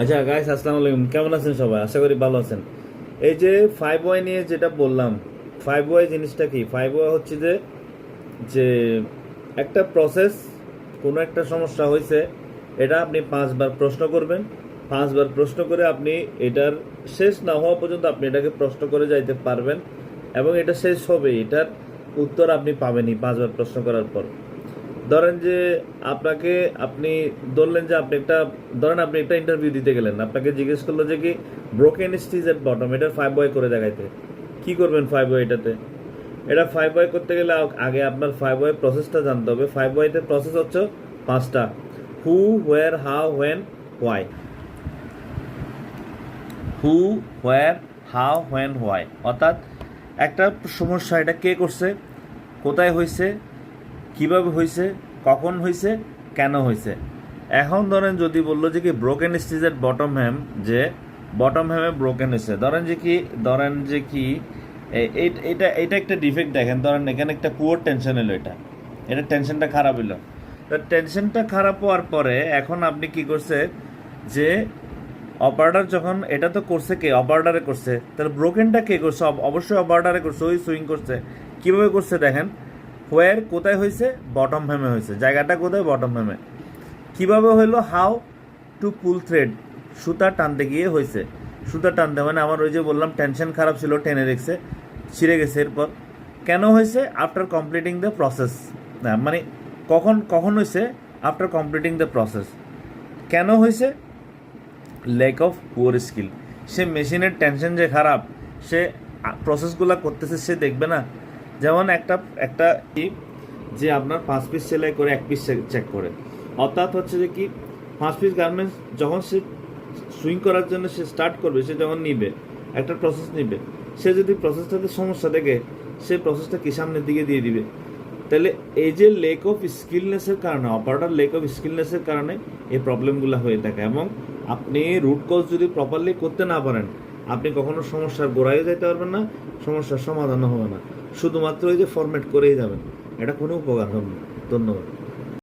আচ্ছা গাইস আসসালামু আলাইকুম। কেমন আছেন সবাই? আশা করি ভালো আছেন। এই যে ফাইভ ওয়াই নিয়ে যেটা বললাম ফাইভ ওয়াই জিনিসটা কি? ফাইভ ওয়াই হচ্ছে যে যে একটা প্রসেস কোনো একটা সমস্যা হয়েছে এটা আপনি পাঁচবার প্রশ্ন করবেন। পাঁচবার প্রশ্ন করে আপনি এটার শেষ না হওয়া পর্যন্ত আপনি এটাকে প্রশ্ন করে যাইতে পারবেন এবং এটা শেষ হবে। এটার উত্তর আপনি পাবেনই পাঁচবার প্রশ্ন করার পর। ধরেন যে আপনাকে আপনি ধরলেন যে আপনি একটা, ধরেন আপনি একটা ইন্টারভিউ দিতে গেলেন, আপনাকে জিজ্ঞেস করল যে কি ব্রোকেন স্টিজ এট বটম এটা ফাইভ বয় করে দেখাইতে। কি করবেন ফাইভ বয় এটাতে? এটা ফাইভ বয় করতে গেলে আগে আপনার ফাইভ বয় প্রসেসটা জানতে হবে। ফাইভ বয়তে প্রসেস হচ্ছে পাঁচটা। Who where how when why who where how when why অর্থাৎ একটা সমস্যা, এটা কে করছে? কোথায় হয়েছে কীভাবে হয়েছে কখন হয়েছে কেন হয়েছে এখন ধরেন যদি বলল যে কি ব্রোকেন স্টিজের বটম হ্যাম যে বটম হ্যামে ব্রোকেন হয়েছে ধরেন যে কি, ধরেন যে কি এটা এটা একটা ডিফেক্ট দেখেন, ধরেন এখানে একটা পুয়ার টেনশন এলো এটা। এটা টেনশনটা খারাপ এলো তো টেনশনটা খারাপ হওয়ার পরে এখন আপনি কি করছে, যে অপারেটার যখন এটা তো করছে কে অপারেটরে করছে, তাহলে ব্রোকেনটা কে করছে? অবশ্যই অপারেটরে করছে, ওই সুইং করছে। কীভাবে করছে দেখেন হোয়ার কোথায় হয়েছে? বটম হ্যামে হয়েছে। জায়গাটা কোথায়? বটম হ্যামে কীভাবে হলো? হাউ টু পুল থ্রেড সুতা টানতে গিয়ে হয়েছে। সুতা টানতে মানে আমার ওই যে বললাম টেনশন খারাপ ছিল, টেনে রেখেছে, ছিঁড়ে গেছে এরপর। কেন হয়েছে? আফটার কমপ্লিটিং দ্য প্রসেস মানে কখন কখন হয়েছে? আফটার কমপ্লিটিং দ্য প্রসেস কেন হয়েছে? ল্যাক অফ পুয়ার স্কিল সে মেশিনের টেনশন যে খারাপ, সে প্রসেসগুলো করতেছে, সে দেখবে না। যেমন একটা একটা যে আপনার পাঁচ পিস সেলাই করে এক পিস চেক করে। অর্থাৎ হচ্ছে যে কি, পাঁচ পিস গার্মেন্টস যখন সে সুইং করার জন্য সে স্টার্ট করবে, সে যখন নিবে, একটা প্রসেস নিবে, সে যদি প্রসেসটাতে সমস্যা দেখে, সে প্রসেসটা কি সামনের দিকে দিয়ে দিবে? তাহলে এই যে লেক অফ স্কিলনেসের কারণে অপারেটর লেক অফ স্কিলনেসের কারণে এই প্রবলেমগুলো হয়ে থাকে এবং আপনি রুট কজ যদি প্রপারলি করতে না পারেন আপনি কখনো সমস্যার গোড়ায় যেতে পারবেন না, সমস্যার সমাধানও হবে না। শুধুমাত্র ওই যে ফরম্যাট করেই যাবেন, এটা কোনো উপকার হবে না। ধন্যবাদ।